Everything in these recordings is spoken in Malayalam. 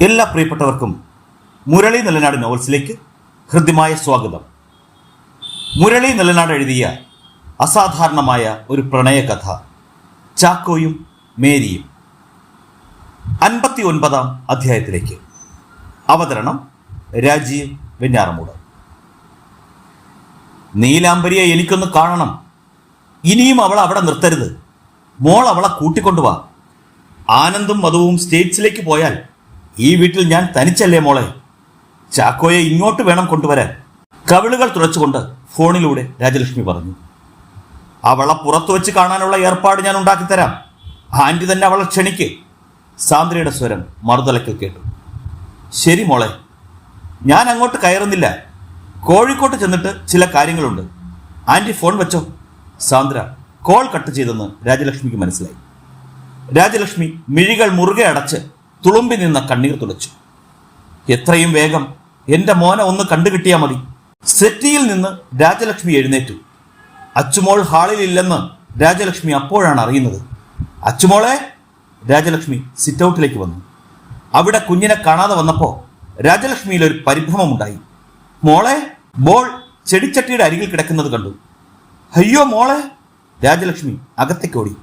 എല്ലാ പ്രിയപ്പെട്ടവർക്കും മുരളി നെല്ലനാട് നോവൽസിലേക്ക് ഹൃദ്യമായ സ്വാഗതം. മുരളി നെല്ലനാട് എഴുതിയ അസാധാരണമായ ഒരു പ്രണയകഥ ചാക്കോയും മേരിയും. അൻപത്തി ഒൻപതാം അധ്യായത്തിലേക്ക്. അവതരണം രാജീവ് വെഞ്ഞാറമൂട്. നീലാംബരിയെ എനിക്കൊന്ന് കാണണം. ഇനിയും അവൾ അവിടെ നിർത്തരുത്. മോൾ അവളെ കൂട്ടിക്കൊണ്ടുവാ. ആനന്ദും മധുവും സ്റ്റേറ്റ്സിലേക്ക് പോയാൽ ഈ വീട്ടിൽ ഞാൻ തനിച്ചല്ലേ മോളെ? ചാക്കോയെ ഇങ്ങോട്ട് വേണം കൊണ്ടുവരാൻ. കവിളുകൾ തുറച്ചുകൊണ്ട് ഫോണിലൂടെ രാജലക്ഷ്മി പറഞ്ഞു. അവളെ പുറത്തു വെച്ച് കാണാനുള്ള ഏർപ്പാട് ഞാൻ ഉണ്ടാക്കിത്തരാം ആന്റി തന്നെ അവളെ ക്ഷണിക്ക്. സാന്ദ്രയുടെ സ്വരം മറുതലയ്ക്ക് കേട്ടു. ശരി മോളെ ഞാൻ അങ്ങോട്ട് കയറുന്നില്ല. കോഴിക്കോട്ട് ചെന്നിട്ട് ചില കാര്യങ്ങളുണ്ട്. ആന്റി ഫോൺ വെച്ചോ. സാന്ദ്ര കോൾ കട്ട് ചെയ്തെന്ന് രാജലക്ഷ്മിക്ക് മനസ്സിലായി. രാജലക്ഷ്മി മിഴികൾ മുറുകെ അടച്ച് തുളുമ്പി നിന്ന കണ്ണീർ തുടച്ചു. എത്രയും വേഗം എന്റെ മോനെ ഒന്ന് കണ്ടുകിട്ടിയാൽ മതി. സെറ്റിയിൽ നിന്ന് രാജലക്ഷ്മി എഴുന്നേറ്റു. അച്ചുമോൾ ഹാളിൽ ഇല്ലെന്ന് രാജലക്ഷ്മി അപ്പോഴാണ് അറിയുന്നത്. അച്ചുമോളെ രാജലക്ഷ്മി സിറ്റൗട്ടിലേക്ക് വന്നു. അവിടെ കുഞ്ഞിനെ കാണാതെ വന്നപ്പോ രാജലക്ഷ്മിയിൽ ഒരു പരിഭ്രമമുണ്ടായി. മോളെ ബോൾ ചെടിച്ചട്ടിയുടെ അരികിൽ കിടക്കുന്നത് കണ്ടു. അയ്യോ മോളെ രാജലക്ഷ്മി അകത്തേക്കോടി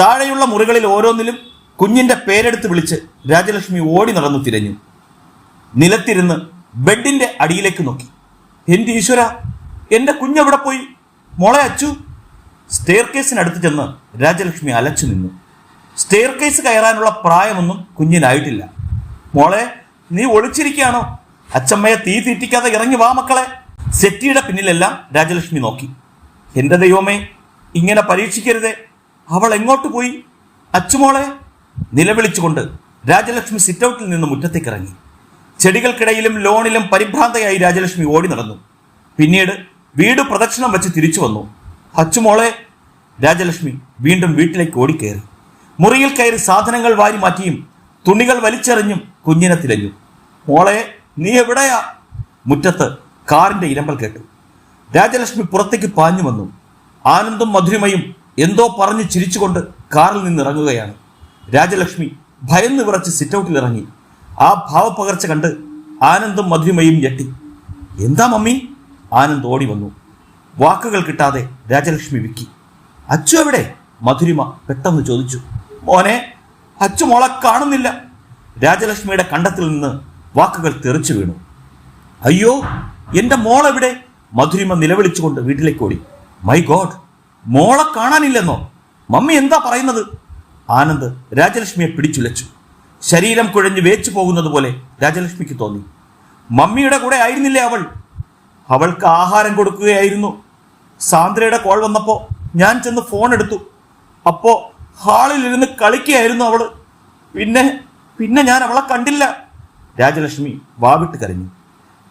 താഴെയുള്ള മുറികളിൽ ഓരോന്നിലും കുഞ്ഞിന്റെ പേരെടുത്ത് വിളിച്ച് രാജലക്ഷ്മി ഓടി നടന്നു തിരഞ്ഞു. നിലത്തിരുന്ന് ബെഡിന്റെ അടിയിലേക്ക് നോക്കി. എന്റെ ഈശ്വര എന്റെ കുഞ്ഞെവിടെ പോയി? മോളെ അച്ചു. സ്റ്റെയർ കേസിനടുത്ത് ചെന്ന് രാജലക്ഷ്മി അലച്ചു നിന്നു. സ്റ്റെയർ കേസ് കയറാനുള്ള പ്രായമൊന്നും കുഞ്ഞിനായിട്ടില്ല. മോളെ നീ ഒളിച്ചിരിക്കുകയാണോ? അച്ചമ്മയെ തീ തീറ്റിക്കാതെ ഇറങ്ങി വാ മക്കളെ. സെറ്റിയുടെ പിന്നിലെല്ലാം രാജലക്ഷ്മി നോക്കി. എന്റെ ദൈവമേ ഇങ്ങനെ പരീക്ഷിക്കരുതേ. അവൾ എങ്ങോട്ട് പോയി? അച്ചുമോളെ നിലവിളിച്ചുകൊണ്ട് രാജലക്ഷ്മി സിറ്റൗട്ടിൽ നിന്ന് മുറ്റത്തേക്ക് ഇറങ്ങി ചെടികൾക്കിടയിലും ലോണിലും പരിഭ്രാന്തയായി രാജലക്ഷ്മി ഓടി നടന്നു. പിന്നീട് വീട് പ്രദക്ഷിണം വെച്ച് തിരിച്ചു വന്നു. അച്ചുമോളെ രാജലക്ഷ്മി വീണ്ടും വീട്ടിലേക്ക് ഓടിക്കയറി മുറിയിൽ കയറി സാധനങ്ങൾ വാരി മാറ്റിയും തുണികൾ വലിച്ചെറിഞ്ഞും കുഞ്ഞിനെ തിരഞ്ഞു. മോളെ നീ എവിടെയാ? മുറ്റത്ത് കാറിന്റെ ഇരമ്പൽ കേട്ടു. രാജലക്ഷ്മി പുറത്തേക്ക് പാഞ്ഞു വന്നു. ആനന്ദും മധുരിമയും എന്തോ പറഞ്ഞു ചിരിച്ചുകൊണ്ട് കാറിൽ നിന്ന് ഇറങ്ങുകയാണ് രാജലക്ഷ്മി ഭയന്ന് വിറച്ച് സിറ്റൗട്ടിൽ ഇറങ്ങി ആ ഭാവപ്പകർച്ച കണ്ട് ആനന്ദും മധുരിമയും ഞെട്ടി. എന്താ മമ്മി? ആനന്ദ് ഓടി വന്നു. വാക്കുകൾ കിട്ടാതെ രാജലക്ഷ്മി വിക്കി. അച്ചു എവിടെ? മധുരിമ പെട്ടെന്ന് ചോദിച്ചു. മോനെ അച്ചു മോളെ കാണുന്നില്ല. രാജലക്ഷ്മിയുടെ കണ്ടത്തിൽ നിന്ന് വാക്കുകൾ തെറിച്ചു വീണു. അയ്യോ എന്റെ മോളെവിടെ? മധുരിമ നിലവിളിച്ചുകൊണ്ട് വീട്ടിലേക്ക് ഓടി. മൈ ഗോഡ് മോളെ കാണാനില്ലെന്നോ? മമ്മി എന്താ പറയുന്നത്? ആനന്ദ് രാജലക്ഷ്മിയെ പിടിച്ചുലച്ചു. ശരീരം കുഴഞ്ഞു വേച്ചു പോകുന്നത് പോലെ രാജലക്ഷ്മിക്ക് തോന്നി. മമ്മിയുടെ കൂടെ ആയിരുന്നില്ലേ അവൾ? അവൾക്ക് ആഹാരം കൊടുക്കുകയായിരുന്നു. സാന്ദ്രയുടെ കോൾ വന്നപ്പോൾ ഞാൻ ചെന്ന് ഫോൺ എടുത്തു. അപ്പോ ഹാളിലിരുന്ന് കളിക്കുകയായിരുന്നു അവൾ പിന്നെ പിന്നെ ഞാൻ അവളെ കണ്ടില്ല. രാജലക്ഷ്മി വാവിട്ട് കരഞ്ഞു.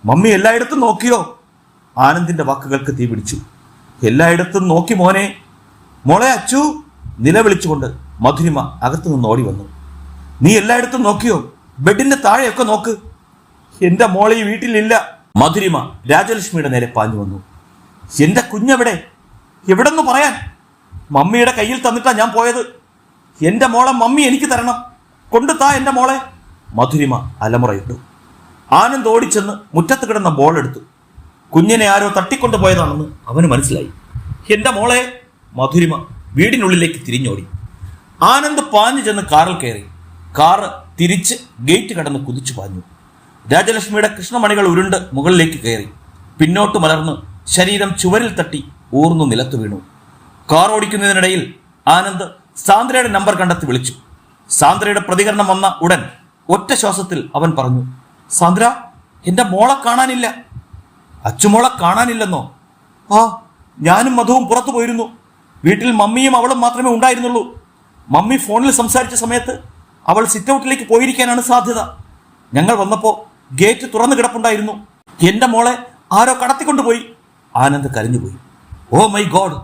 മമ്മി എല്ലായിടത്തും നോക്കിയോ? ആനന്ദിന്റെ വാക്കുകൾക്ക് തീ പിടിച്ചു എല്ലായിടത്തും നോക്കി മോനെ. മോളെ അച്ചു നിലവിളിച്ചുകൊണ്ട് മധുരിമ അകത്തു നിന്ന് ഓടി വന്നു. നീ എല്ലായിടത്തും നോക്കിയോ? ബെഡിന്റെ താഴെയൊക്കെ നോക്ക്. എന്റെ മോളെ ഈ വീട്ടിലില്ല. മധുരിമ രാജലക്ഷ്മിയുടെ നേരെ പാഞ്ഞു വന്നു. എന്റെ കുഞ്ഞെവിടെ? എവിടെന്ന് പറയാൻ? മമ്മിയുടെ കയ്യിൽ തന്നിട്ടാ ഞാൻ പോയത്. എന്റെ മോളെ മമ്മി എനിക്ക് തരണം. കൊണ്ടു താ എന്റെ മോളെ. മധുരിമ അലമുറയിട്ടു. ആനന്ദ് ഓടിച്ചെന്ന് മുറ്റത്ത് കിടന്ന ബോൾ എടുത്തു. കുഞ്ഞിനെ ആരോ തട്ടിക്കൊണ്ടുപോയതാണെന്ന് അവന് മനസ്സിലായി. എന്റെ മോളെ മധുരിമ വീടിനുള്ളിലേക്ക് തിരിഞ്ഞോടി. ആനന്ദ് പാഞ്ഞു ചെന്ന് കാറിൽ കയറി. കാറ് തിരിച്ച് ഗേറ്റ് കടന്ന് കുതിച്ചു പാഞ്ഞു. രാജലക്ഷ്മിയുടെ കൃഷ്ണമണികൾ ഉരുണ്ട് മുകളിലേക്ക് കയറി. പിന്നോട്ട് മലർന്ന് ശരീരം ചുവരിൽ തട്ടി ഊർന്നു നിലത്തു വീണു. കാർ ഓടിക്കുന്നതിനിടയിൽ ആനന്ദ് സാന്ദ്രയുടെ നമ്പർ കണ്ടെത്തി വിളിച്ചു. സാന്ദ്രയുടെ പ്രതികരണം വന്ന ഉടൻ ഒറ്റ ശ്വാസത്തിൽ അവൻ പറഞ്ഞു സാന്ദ്ര എന്റെ മോളെ കാണാനില്ല. അച്ചുമോളെ കാണാനില്ലെന്നോ? ആ ഞാനും മധുവും പുറത്തു പോയിരുന്നു. വീട്ടിൽ മമ്മിയും അവളും മാത്രമേ ഉണ്ടായിരുന്നുള്ളൂ. മമ്മി ഫോണിൽ സംസാരിച്ച സമയത്ത് അവൾ സിറ്റൗട്ടിലേക്ക് പോയിരിക്കാനാണ് സാധ്യത. ഞങ്ങൾ വന്നപ്പോൾ ഗേറ്റ് തുറന്നു കിടപ്പുണ്ടായിരുന്നു. എന്റെ മോളെ ആരോ കടത്തിക്കൊണ്ടുപോയി. ആനന്ദ് കരഞ്ഞുപോയി. ഓ മൈ ഗോഡ്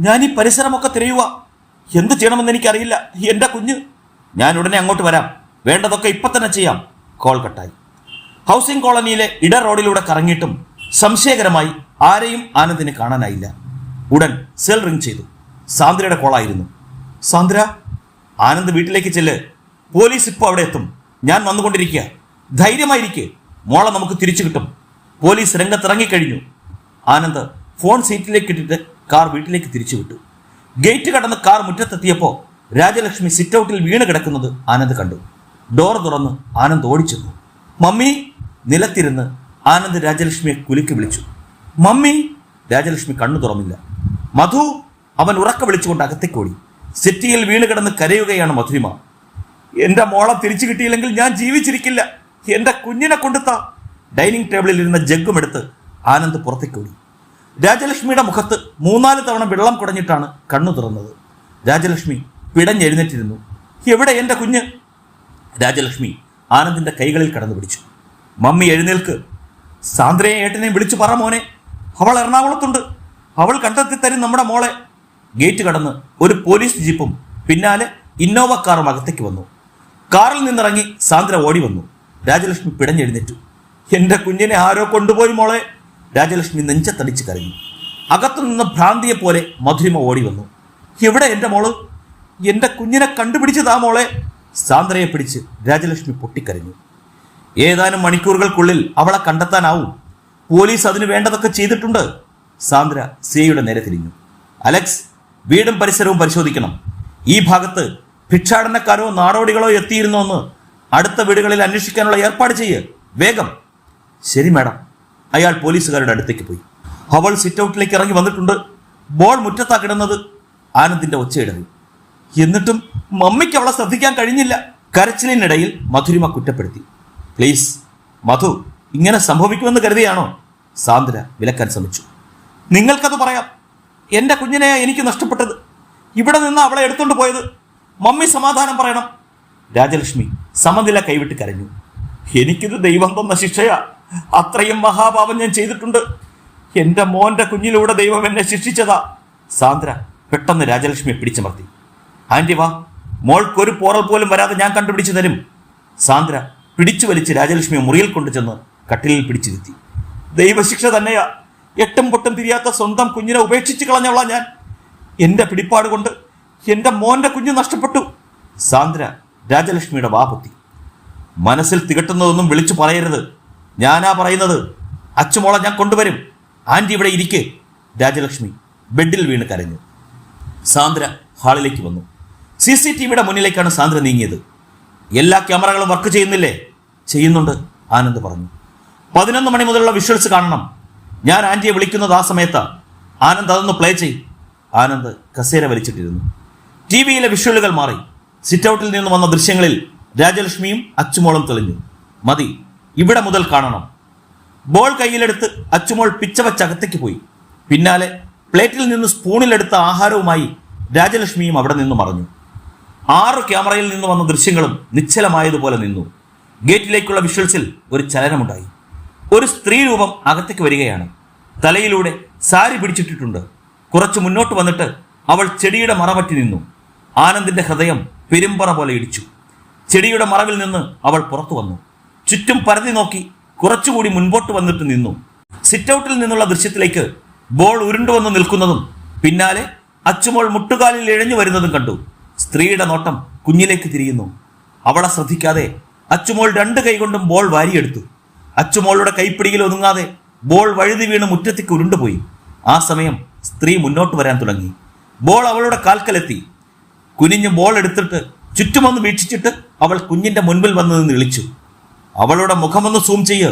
ഞാൻ ഈ പരിസരമൊക്കെ തിരയുക. എന്ത് ചെയ്യണമെന്ന് എനിക്കറിയില്ല. എന്റെ കുഞ്ഞ്. ഞാൻ ഉടനെ അങ്ങോട്ട് വരാം. വേണ്ടതൊക്കെ ഇപ്പൊ തന്നെ ചെയ്യാം. കോൾ കട്ടായി. ഹൗസിംഗ് കോളനിയിലെ ഇട റോഡിലൂടെ കറങ്ങിയിട്ടും സംശയകരമായി ആരെയും ആനന്ദിനെ കാണാനായില്ല. ഉടൻ സെൽ റിംഗ് ചെയ്തു. സാന്ദ്രയുടെ കോളായിരുന്നു. സാന്ദ്ര ആനന്ദ് വീട്ടിലേക്ക് ചെല്ല്. പോലീസ് ഇപ്പോൾ അവിടെ എത്തും. ഞാൻ വന്നുകൊണ്ടിരിക്കുക. ധൈര്യമായിരിക്കെ. മോളെ നമുക്ക് തിരിച്ചു കിട്ടും. പോലീസ് രംഗത്തിറങ്ങിക്കഴിഞ്ഞു. ആനന്ദ് ഫോൺ സീറ്റിലേക്ക് ഇട്ടിട്ട് കാർ വീട്ടിലേക്ക് തിരിച്ചു വിട്ടു. ഗേറ്റ് കടന്ന് കാർ മുറ്റത്തെത്തിയപ്പോൾ രാജലക്ഷ്മി സിറ്റ് ഔട്ടിൽ വീണ് കിടക്കുന്നത് ആനന്ദ് കണ്ടു. ഡോർ തുറന്ന് ആനന്ദ് ഓടിച്ചെന്നു. മമ്മി നിലത്തിരുന്ന് ആനന്ദ് രാജലക്ഷ്മിയെ കുലുക്കി വിളിച്ചു. മമ്മി രാജലക്ഷ്മി കണ്ണു തുറന്നില്ല. മധു അവൻ ഉറക്ക വിളിച്ചുകൊണ്ട് അകത്തേക്ക് ഓടി. സിറ്റിയിൽ വീണ് കിടന്ന് കരയുകയാണ് മധുരിമ. എന്റെ മോളെ തിരിച്ചു കിട്ടിയില്ലെങ്കിൽ ഞാൻ ജീവിച്ചിരിക്കില്ല. എന്റെ കുഞ്ഞിനെ കൊണ്ടുത്ത. ഡൈനിങ് ടേബിളിൽ ഇരുന്ന ജഗ്ഗും എടുത്ത് ആനന്ദ് പുറത്തേക്ക് ഓടി. രാജലക്ഷ്മിയുടെ മുഖത്ത് മൂന്നാൽ തവണ വെള്ളം കുടഞ്ഞിട്ടാണ് കണ്ണു തുറന്നത്. രാജലക്ഷ്മി പിടഞ്ഞെഴുന്നേറ്റിരുന്നു. എവിടെ എന്റെ കുഞ്ഞ്? രാജലക്ഷ്മി ആനന്ദിന്റെ കൈകളിൽ കടന്നു പിടിച്ചു. മമ്മി എഴുന്നേൽക്ക്. സാന്ദ്രയെ ഏട്ടനെയും വിളിച്ചു പറ മോനെ. അവൾ എറണാകുളത്തുണ്ട്. അവൾ കണ്ടെത്തി തരും നമ്മുടെ മോളെ. ഗേറ്റ് കടന്ന് ഒരു പോലീസ് ജീപ്പും പിന്നാലെ ഇന്നോവ കാറും അകത്തേക്ക് വന്നു. കാറിൽ നിന്നിറങ്ങി സാന്ദ്ര ഓടി വന്നു. രാജലക്ഷ്മി പിടഞ്ഞെഴുന്നേറ്റു. എന്റെ കുഞ്ഞിനെ ആരോ കൊണ്ടുപോയി മോളെ രാജലക്ഷ്മി നെഞ്ചത്തടിച്ച് കരഞ്ഞു. അകത്തുനിന്ന് ഭ്രാന്തിയെ പോലെ മധുരിമ ഓടി വന്നു. എവിടെ എന്റെ മോൾ? എന്റെ കുഞ്ഞിനെ കണ്ടുപിടിച്ചതാ മോളെ സാന്ദ്രയെ പിടിച്ച് രാജലക്ഷ്മി പൊട്ടിക്കരഞ്ഞു. ഏതാനും മണിക്കൂറുകൾക്കുള്ളിൽ അവളെ കണ്ടെത്താനാവും. പോലീസ് അതിന് വേണ്ടതൊക്കെ ചെയ്തിട്ടുണ്ട് സാന്ദ്ര സിയുടെ നേരെ തിരിഞ്ഞു. അലക്സ് വീടും പരിസരവും പരിശോധിക്കണം. ഈ ഭാഗത്ത് ഭിക്ഷാടനക്കാരോ നാടോടികളോ എത്തിയിരുന്നോ എന്ന് അടുത്ത വീടുകളിൽ അന്വേഷിക്കാനുള്ള ഏർപ്പാട് ചെയ്യ്. വേഗം. ശരി മാഡം. അയാൾ പോലീസുകാരുടെ അടുത്തേക്ക് പോയി. അവൾ സിറ്റ് ഔട്ടിലേക്ക് ഇറങ്ങി വന്നിട്ടുണ്ട്. ബോൾ മുറ്റത്താ കിടന്നത് ആനന്ദിന്റെ ഒച്ചയിടറി എന്നിട്ടും മമ്മിക്ക് അവളെ ശ്രദ്ധിക്കാൻ കഴിഞ്ഞില്ല. കരച്ചിലിനിടയിൽ മധുരിമ കുറ്റപ്പെടുത്തി. പ്ലീസ് മധു ഇങ്ങനെ സംഭവിക്കുമെന്ന് കരുതിയാണോ? സാന്ദ്ര വിലക്കാൻ ശ്രമിച്ചു. നിങ്ങൾക്കത് പറയാം. എന്റെ കുഞ്ഞിനെ എനിക്ക് നഷ്ടപ്പെട്ടത്. ഇവിടെ നിന്ന് അവളെ എടുത്തുകൊണ്ട് പോയത്. മമ്മി സമാധാനം പറയണം. രാജലക്ഷ്മി സമനില കൈവിട്ട് കരഞ്ഞു. എനിക്കിത് ദൈവം തന്ന ശിക്ഷയാ. അത്രയും മഹാപാപം ഞാൻ ചെയ്തിട്ടുണ്ട്. എന്റെ മോന്റെ കുഞ്ഞിലൂടെ ദൈവം എന്നെ ശിക്ഷിച്ചതാ. സാന്ദ്ര പെട്ടെന്ന് രാജലക്ഷ്മിയെ പിടിച്ചമർത്തി. ആന്റി വാ മോൾക്കൊരു പോറൽ പോലും വരാതെ ഞാൻ കണ്ടുപിടിച്ചു തരും. സാന്ദ്ര പിടിച്ചു വലിച്ച് രാജലക്ഷ്മിയെ മുറിയിൽ കൊണ്ടുചെന്ന് കട്ടിലിൽ പിടിച്ചിരുത്തി. ദൈവശിക്ഷ തന്നെയാ. എട്ടും പൊട്ടും തിരിയാത്ത സ്വന്തം കുഞ്ഞിനെ ഉപേക്ഷിച്ച് കളഞ്ഞവളാ ഞാൻ. എന്റെ പിടിപ്പാട് കൊണ്ട് എന്റെ മോന്റെ കുഞ്ഞ് നഷ്ടപ്പെട്ടു. സാന്ദ്ര രാജലക്ഷ്മിയുടെ വാ പൊത്തി മനസ്സിൽ തികട്ടുന്നതൊന്നും വിളിച്ചു പറയരുത്. ഞാനാ പറയുന്നത്. അച്ചുമോളെ ഞാൻ കൊണ്ടുവരും. ആന്റി ഇവിടെ ഇരിക്കെ. രാജലക്ഷ്മി ബെഡിൽ വീണ് കരഞ്ഞു. സാന്ദ്ര ഹാളിലേക്ക് വന്നു. സി സി ടി വിയുടെ മുന്നിലേക്കാണ് സാന്ദ്ര നീങ്ങിയത്. എല്ലാ ക്യാമറകളും വർക്ക് ചെയ്യുന്നില്ലേ? ചെയ്യുന്നുണ്ട് ആനന്ദ് പറഞ്ഞു. പതിനൊന്ന് മണി മുതലുള്ള വിഷ്വൽസ് കാണണം. ഞാൻ ആന്റിയെ വിളിക്കുന്നത് ആ സമയത്ത്. ആനന്ദ് അതൊന്ന് പ്ലേ ചെയ് ആനന്ദ് കസേര വലിച്ചിട്ടിരുന്നു. ടി വിയിലെ വിഷ്വലുകൾ മാറി. സിറ്റ് ഔട്ടിൽ നിന്ന് വന്ന ദൃശ്യങ്ങളിൽ രാജലക്ഷ്മിയും അച്ചുമോളും തെളിഞ്ഞു. മതി ഇവിടെ മുതൽ കാണണം. ബോൾ കയ്യിലെടുത്ത് അച്ചുമോൾ പിച്ചവച്ചകത്തേക്ക് പോയി. പിന്നാലെ പ്ലേറ്റിൽ നിന്ന് സ്പൂണിലെടുത്ത ആഹാരവുമായി രാജലക്ഷ്മിയും അവിടെ നിന്ന് മറഞ്ഞു. ആറ് ക്യാമറയിൽ നിന്ന് വന്ന ദൃശ്യങ്ങളും നിശ്ചലമായതുപോലെ നിന്നു. ഗേറ്റിലേക്കുള്ള വിഷ്വൽസിൽ ഒരു ചലനമുണ്ടായി. ഒരു സ്ത്രീ രൂപം അകത്തേക്ക് വരികയാണ്. തലയിലൂടെ സാരി പിടിച്ചിട്ടിട്ടുണ്ട്. കുറച്ച് മുന്നോട്ട് വന്നിട്ട് അവൾ ചെടിയുടെ മറവറ്റി നിന്നു. ആനന്ദിന്റെ ഹൃദയം പെരുമ്പറ പോലെ ഇടിച്ചു. ചെടിയുടെ മറവിൽ നിന്ന് അവൾ പുറത്തു വന്നു. ചുറ്റും പരതി നോക്കി കുറച്ചുകൂടി മുൻപോട്ട് വന്നിട്ട് നിന്നു. സിറ്റൗട്ടിൽ നിന്നുള്ള ദൃശ്യത്തിലേക്ക് ബോൾ ഉരുണ്ടുവന്ന് നിൽക്കുന്നതും പിന്നാലെ അച്ചുമോൾ മുട്ടുകാലിൽ ഇഴഞ്ഞു വരുന്നതും കണ്ടു. സ്ത്രീയുടെ നോട്ടം കുഞ്ഞിലേക്ക് തിരിയുന്നു. അവളെ ശ്രദ്ധിക്കാതെ അച്ചുമോൾ രണ്ട് കൈകൊണ്ടും ബോൾ വാരിയെടുത്തു. അച്ചുമോളുടെ കൈപ്പിടിയിൽ ഒതുങ്ങാതെ ബോൾ വഴുതി വീണ് മുറ്റത്തേക്ക് ഉരുണ്ടുപോയി. ആ സമയം സ്ത്രീ മുന്നോട്ട് വരാൻ തുടങ്ങി. ബോൾ അവളുടെ കാൽക്കലെത്തി. കുനിഞ്ഞ് ബോൾ എടുത്തിട്ട് ചുറ്റുമൊന്ന് വീക്ഷിച്ചിട്ട് അവൾ കുഞ്ഞിന്റെ മുൻപിൽ വന്ന് നിന്ന് വിളിച്ചു അവളുടെ മുഖമൊന്ന് സൂം ചെയ്യ്.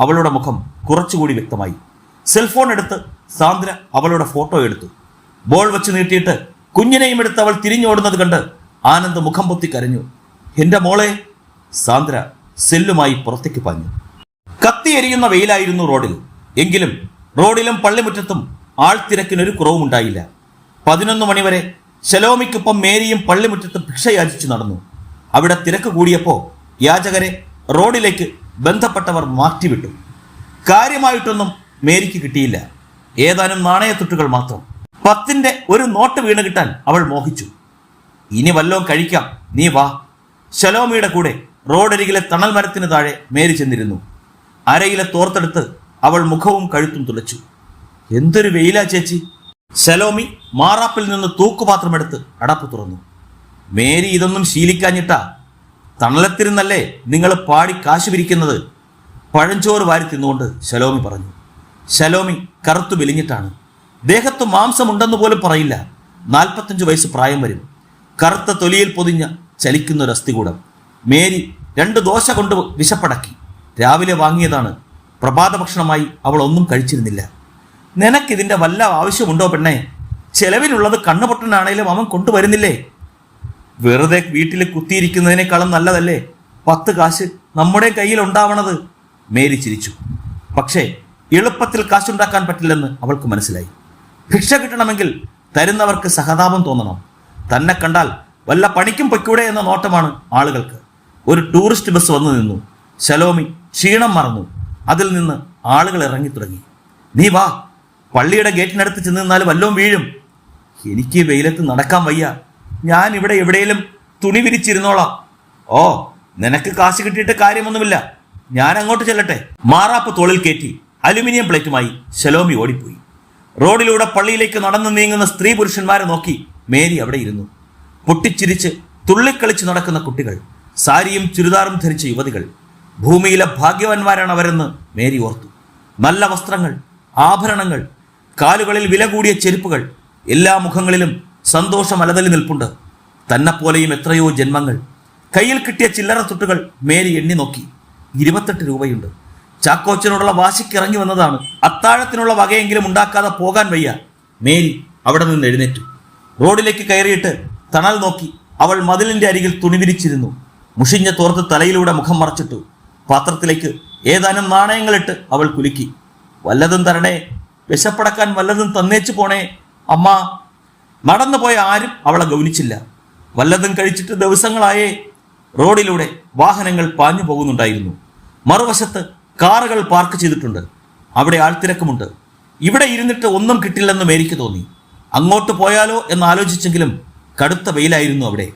അവളുടെ മുഖം കുറച്ചുകൂടി വ്യക്തമായി. സെൽഫോൺ എടുത്ത് സാന്ദ്ര അവളുടെ ഫോട്ടോ എടുത്തു. ബോൾ വെച്ച് നീട്ടിയിട്ട് കുഞ്ഞിനെയും എടുത്ത് അവൾ തിരിഞ്ഞോടുന്നത് കണ്ട് ആനന്ദ് മുഖം പൊത്തി കരഞ്ഞു. എന്റെ മോളെ സാന്ദ്ര സെല്ലുമായി പുറത്തേക്ക് പാഞ്ഞു. കത്തിയെരിയുന്ന വെയിലായിരുന്നു റോഡിൽ. എങ്കിലും റോഡിലും പള്ളിമുറ്റത്തും ആൾ ആൾത്തിരക്കിനൊരു കുറവുമുണ്ടായില്ല പതിനൊന്ന് മണിവരെ ശലോമിക്കൊപ്പം മേരിയും പള്ളിമുറ്റത്ത് ഭിക്ഷയാചിച്ചു നടന്നു. അവിടെ തിരക്ക് കൂടിയപ്പോൾ യാചകരെ റോഡിലേക്ക് ബന്ധപ്പെട്ടവർ മാറ്റിവിട്ടു. കാര്യമായിട്ടൊന്നും മേരിക്ക് കിട്ടിയില്ല. ഏതാനും നാണയത്തുട്ടുകൾ മാത്രം. പത്തിന്റെ ഒരു നോട്ട് വീണ് കിട്ടാൻ അവൾ മോഹിച്ചു. ഇനി വല്ലോം കഴിക്കാം. നീ വാ. ശലോമിയുടെ കൂടെ റോഡരികിലെ തണൽ മരത്തിന് താഴെ മേരി ചെന്നിരുന്നു. അരയിലെ തോർത്തെടുത്ത് അവൾ മുഖവും കഴുത്തും തുളച്ചു എന്തൊരു വെയിലാ ചേച്ചി. ശലോമി മാറാപ്പിൽ നിന്ന് തൂക്കുപാത്രമെടുത്ത് അടപ്പ് തുറന്നു. മേരി ഇതൊന്നും ശീലിക്കാഞ്ഞിട്ടാ. തണലത്തിരുന്നല്ലേ നിങ്ങൾ പാടി കാശ് പിരിക്കുന്നത്? പഴഞ്ചോറ് വാരി തിന്നുകൊണ്ട് ശലോമി പറഞ്ഞു. ശലോമി കറുത്തു വെലിഞ്ഞിട്ടാണ് ദേഹത്ത് മാംസമുണ്ടെന്ന് പോലും പറയില്ല. നാൽപ്പത്തഞ്ച് വയസ്സ് പ്രായം വരും. കറുത്ത തൊലിയിൽ പൊതിഞ്ഞ ചലിക്കുന്ന ഒരു മേരി രണ്ട് ദോശ കൊണ്ട് വിശപ്പടക്കി. രാവിലെ വാങ്ങിയതാണ്. പ്രഭാത ഭക്ഷണമായി അവൾ ഒന്നും കഴിച്ചിരുന്നില്ല. നിനക്കിതിന്റെ വല്ല ആവശ്യമുണ്ടോ പെണ്ണെ? ചെലവിലുള്ളത് കണ്ണുപൊട്ടനാണേലും അവൻ കൊണ്ടുവരുന്നില്ലേ? വെറുതെ വീട്ടിൽ കുത്തിയിരിക്കുന്നതിനേക്കാളും നല്ലതല്ലേ? പത്ത് കാശ് നമ്മുടെ കയ്യിൽ ഉണ്ടാവണത്. മേരി ചിരിച്ചു. പക്ഷേ എളുപ്പത്തിൽ കാശുണ്ടാക്കാൻ പറ്റില്ലെന്ന് അവൾക്ക് മനസ്സിലായി. ഭിക്ഷ കിട്ടണമെങ്കിൽ തരുന്നവർക്ക് സഹതാപം തോന്നണം. തന്നെ കണ്ടാൽ വല്ല പണിക്കും പൊയ്ക്കൂടെ എന്ന നോട്ടമാണ് ആളുകൾക്ക്. ഒരു ടൂറിസ്റ്റ് ബസ് വന്നു നിന്നു. ശലോമി ക്ഷീണം മറന്നു. അതിൽ നിന്ന് ആളുകൾ ഇറങ്ങി തുടങ്ങി നീ വാ. പള്ളിയുടെ ഗേറ്റിനടുത്ത് ചെന്ന് നിന്നാൽ വല്ലോം വീഴും. എനിക്ക് വെയിലത്ത് നടക്കാൻ വയ്യ. ഞാൻ ഇവിടെ എവിടെയെങ്കിലും തുണി വിരിച്ചിരുന്നോളാം. ഓ നിനക്ക് കാശ് കിട്ടിയിട്ട് കാര്യമൊന്നുമില്ല. ഞാൻ അങ്ങോട്ട് ചെല്ലട്ടെ. മാറാപ്പ് തോളിൽ കയറ്റി അലുമിനിയം പ്ലേറ്റുമായി ശലോമി ഓടിപ്പോയി. റോഡിലൂടെ പള്ളിയിലേക്ക് നടന്നു നീങ്ങുന്ന സ്ത്രീ പുരുഷന്മാരെ നോക്കി മേരി അവിടെ ഇരുന്നു. പൊട്ടിച്ചിരിച്ച് തുള്ളിക്കളിച്ച് നടക്കുന്ന കുട്ടികൾ സാരിയും ചുരിദാറും ധരിച്ച യുവതികൾ ഭൂമിയിലെ ഭാഗ്യവാന്മാരാണ് അവരെന്ന് മേരി ഓർത്തു. നല്ല വസ്ത്രങ്ങൾ ആഭരണങ്ങൾ കാലുകളിൽ വില കൂടിയ ചെരുപ്പുകൾ എല്ലാ മുഖങ്ങളിലും സന്തോഷം അലതലി നിൽപ്പുണ്ട്. തന്നെപ്പോലെയും എത്രയോ ജന്മങ്ങൾ. കയ്യിൽ കിട്ടിയ ചില്ലറ തുട്ടുകൾ മേരി എണ്ണി നോക്കി. ഇരുപത്തെട്ട് രൂപയുണ്ട്. ചാക്കോച്ചനോടുള്ള വാശിക്ക് ഇറങ്ങി വന്നതാണ്. അത്താഴത്തിനുള്ള വകയെങ്കിലും ഉണ്ടാക്കാതെ പോകാൻ വയ്യ. മേരി അവിടെ നിന്ന് എഴുന്നേറ്റു. റോഡിലേക്ക് കയറിയിട്ട് തണൽ നോക്കി അവൾ മതിലിന്റെ അരികിൽ തുണിവിരിച്ചിരുന്നു മുഷിഞ്ഞ തോർത്ത് തലയിലൂടെ മുഖം മറച്ചിട്ടു. പാത്രത്തിലേക്ക് ഏതാനും നാണയങ്ങളിട്ട് അവൾ കുലുക്കി. വല്ലതും തരണേ വിശപ്പടക്കാൻ വല്ലതും തന്നേച്ചു പോണേ. അമ്മ നടന്നു പോയ ആരും അവളെ ഗൗനിച്ചില്ല. വല്ലതും കഴിച്ചിട്ട് ദിവസങ്ങളായേ റോഡിലൂടെ വാഹനങ്ങൾ പാഞ്ഞു പോകുന്നുണ്ടായിരുന്നു. മറുവശത്ത് കാറുകൾ പാർക്ക് ചെയ്തിട്ടുണ്ട്. അവിടെ ആൾത്തിരക്കുമുണ്ട് ഇവിടെ ഇരുന്നിട്ട് ഒന്നും കിട്ടില്ലെന്ന് മേരിക്ക് തോന്നി. അങ്ങോട്ട് പോയാലോ എന്ന് ആലോചിച്ചെങ്കിലും കടുത്ത വെയിലായിരുന്നു അവിടെ.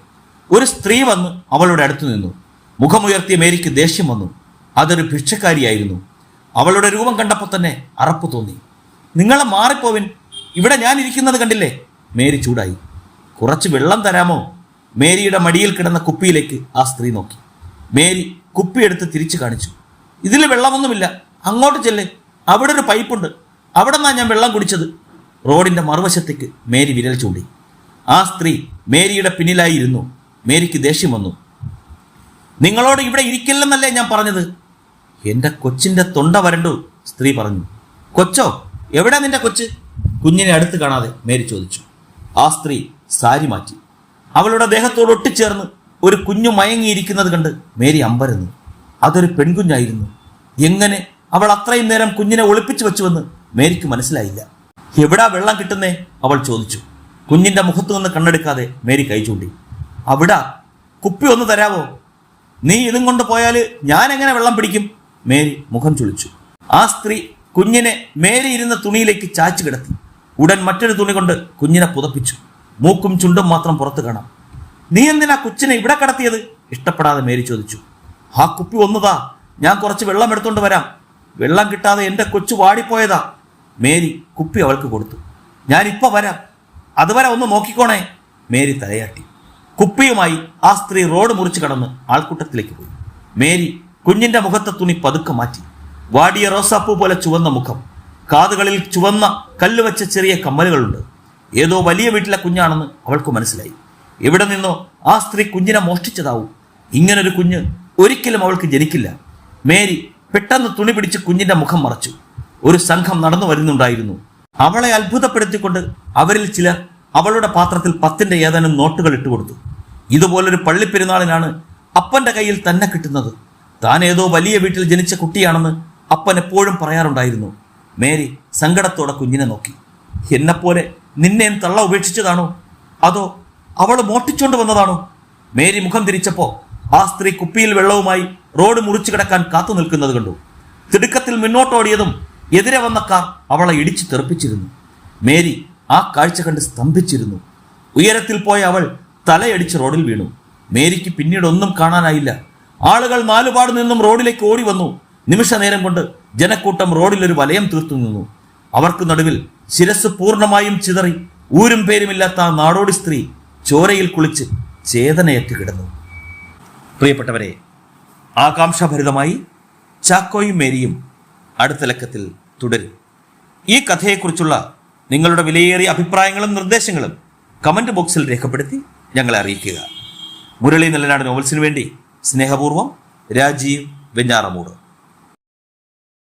ഒരു സ്ത്രീ വന്ന് അവളുടെ അടുത്ത് നിന്നു. മുഖമുയർത്തിയ മേരിക്ക് ദേഷ്യം വന്നു. അതൊരു ഭിക്ഷക്കാരിയായിരുന്നു. അവളുടെ രൂപം കണ്ടപ്പോൾ തന്നെ അറപ്പ് തോന്നി. നിങ്ങളെ മാറിപ്പോവിൻ. ഇവിടെ ഞാൻ ഇരിക്കുന്നത് കണ്ടില്ലേ? മേരി ചൂടായി. കുറച്ച് വെള്ളം തരാമോ? മേരിയുടെ മടിയിൽ കിടന്ന കുപ്പിയിലേക്ക് ആ സ്ത്രീ നോക്കി. മേരി കുപ്പിയെടുത്ത് തിരിച്ചു കാണിച്ചു. ഇതിൽ വെള്ളമൊന്നുമില്ല. അങ്ങോട്ട് ചെല്ലേ. അവിടെ ഒരു പൈപ്പുണ്ട്. അവിടെ നിന്നാണ് ഞാൻ വെള്ളം കുടിച്ചത്. റോഡിന്റെ മറുവശത്തേക്ക് മേരി വിരൽ ചൂണ്ടി. ആ സ്ത്രീ മേരിയുടെ പിന്നിലായി ഇരുന്നു. മേരിക്ക് ദേഷ്യം വന്നു. നിങ്ങളോട് ഇവിടെ ഇരിക്കില്ലെന്നല്ലേ ഞാൻ പറഞ്ഞത്? എന്റെ കൊച്ചിന്റെ തൊണ്ട വരണ്ടു സ്ത്രീ പറഞ്ഞു. കൊച്ചോ എവിടെ നിന്റെ കൊച്ച്? കുഞ്ഞിനെ അടുത്ത് കാണാതെ മേരി ചോദിച്ചു. ആ സ്ത്രീ സാരി മാറ്റി. അവളുടെ ദേഹത്തോട് ഒട്ടിച്ചേർന്ന് ഒരു കുഞ്ഞു മയങ്ങിയിരിക്കുന്നത് കണ്ട് മേരി അമ്പരന്നു. അതൊരു പെൺകുഞ്ഞായിരുന്നു. എങ്ങനെ അവൾ അത്രയും നേരം കുഞ്ഞിനെ ഒളിപ്പിച്ചു വെച്ചുവെന്ന് മേരിക്ക് മനസ്സിലായില്ല. എവിടാ വെള്ളം കിട്ടുന്നേ? അവൾ ചോദിച്ചു. കുഞ്ഞിന്റെ മുഖത്തു നിന്ന് കണ്ണെടുക്കാതെ മേരി കൈ ചൂണ്ടി. അവിടാ കുപ്പി ഒന്ന് തരാവോ? നീ ഇതും കൊണ്ട് പോയാൽ ഞാൻ എങ്ങനെ വെള്ളം പിടിക്കും? മേരി മുഖം ചുളിച്ചു. ആ സ്ത്രീ കുഞ്ഞിനെ മേരി ഇരുന്ന തുണിയിലേക്ക് ചാച്ചു കിടത്തി. ഉടൻ മറ്റൊരു തുണി കൊണ്ട് കുഞ്ഞിനെ പുതപ്പിച്ചു. മൂക്കും ചുണ്ടും മാത്രം പുറത്തു കാണാം. നീ എന്തിനാ കൊച്ചിനെ ഇവിടെ കടത്തിയത്? ഇഷ്ടപ്പെടാതെ മേരി ചോദിച്ചു. ആ കുപ്പി ഒന്നതാ. ഞാൻ കുറച്ച് വെള്ളം എടുത്തോണ്ട് വരാം. വെള്ളം കിട്ടാതെ എന്റെ കൊച്ചു വാടിപ്പോയതാ. മേരി കുപ്പി അവൾക്ക് കൊടുത്തു. ഞാൻ ഇപ്പൊ വരാം. അതുവരെ ഒന്ന് നോക്കിക്കോണേ. മേരി തലയാട്ടി. കുപ്പിയുമായി ആ സ്ത്രീ റോഡ് മുറിച്ച് കടന്ന് ആൾക്കൂട്ടത്തിലേക്ക് പോയി. മേരി കുഞ്ഞിന്റെ മുഖത്തെ തുണി പതുക്കെ മാറ്റി. വാടിയ റോസാപ്പൂ പോലെ ചുവന്ന മുഖം. കാതുകളിൽ ചുവന്ന കല്ല് വെച്ച ചെറിയ കമ്മലുകളുണ്ട്. ഏതോ വലിയ വീട്ടിലെ കുഞ്ഞാണെന്ന് അവൾക്ക് മനസ്സിലായി. എവിടെ നിന്നോ ആ സ്ത്രീ കുഞ്ഞിനെ മോഷ്ടിച്ചതാവും. ഇങ്ങനൊരു കുഞ്ഞ് ഒരിക്കലും അവൾക്ക് ജനിക്കില്ല. മേരി പെട്ടെന്ന് തുണി പിടിച്ച് കുഞ്ഞിന്റെ മുഖം മറച്ചു. ഒരു സംഘം നടന്നു വരുന്നുണ്ടായിരുന്നു. അവളെ അത്ഭുതപ്പെടുത്തിക്കൊണ്ട് അവരിൽ ചിലർ അവളുടെ പാത്രത്തിൽ പത്തിന്റെ ഏതാനും നോട്ടുകൾ ഇട്ടുകൊടുത്തു. ഇതുപോലൊരു പള്ളിപ്പെരുന്നാളിനാണ് അപ്പന്റെ കയ്യിൽ തന്നെ കിട്ടുന്നത്. താൻ ഏതോ വലിയ വീട്ടിൽ ജനിച്ച കുട്ടിയാണെന്ന് അപ്പൻ എപ്പോഴും പറയാറുണ്ടായിരുന്നു. മേരി സങ്കടത്തോടെ കുഞ്ഞിനെ നോക്കി. എന്നെപ്പോലെ നിന്നെയും തള്ള ഉപേക്ഷിച്ചതാണോ? അതോ അവൾ മോട്ടിച്ചോണ്ട് വന്നതാണോ? മേരി മുഖം തിരിച്ചപ്പോ ആ സ്ത്രീ കുപ്പിയിൽ വെള്ളവുമായി റോഡ് മുറിച്ചു കിടക്കാൻ കാത്തു നിൽക്കുന്നത് കണ്ടു. തിടുക്കത്തിൽ മുന്നോട്ടോടിയതും എതിരെ വന്ന കാർ അവളെ ഇടിച്ചു തെറിപ്പിച്ചിരുന്നു. മേരി ആ കാഴ്ച കണ്ട് സ്തംഭിച്ചിരുന്നു. ഉയരത്തിൽ പോയ അവൾ തലയടിച്ച് റോഡിൽ വീണു. മേരിക്ക് പിന്നീട് ഒന്നും കാണാനായില്ല. ആളുകൾ നാലുപാട് നിന്നും റോഡിലേക്ക് ഓടി വന്നു. നിമിഷ നേരം കൊണ്ട് ജനക്കൂട്ടം റോഡിൽ ഒരു വലയം തീർത്തു നിന്നു. അവർക്ക് നടുവിൽ ശിരസ് പൂർണമായും ചിതറി ഊരും പേരുമില്ലാത്ത ആ നാടോടി സ്ത്രീ ചോരയിൽ കുളിച്ച് ചേതനയറ്റ് കിടന്നു. പ്രിയപ്പെട്ടവരെ ആകാംക്ഷഭരിതമായി ചാക്കോയും മേരിയും അടുത്ത ലക്കത്തിൽ തുടരും. ഈ കഥയെക്കുറിച്ചുള്ള നിങ്ങളുടെ വിലയേറിയ അഭിപ്രായങ്ങളും നിർദ്ദേശങ്ങളും കമന്റ് ബോക്സിൽ രേഖപ്പെടുത്തി ഞങ്ങളെ അറിയിക്കുക. മുരളി നല്ലനാട് നോവൽസിന് വേണ്ടി സ്നേഹപൂർവം രാജീവ് വെഞ്ഞാറമൂട്.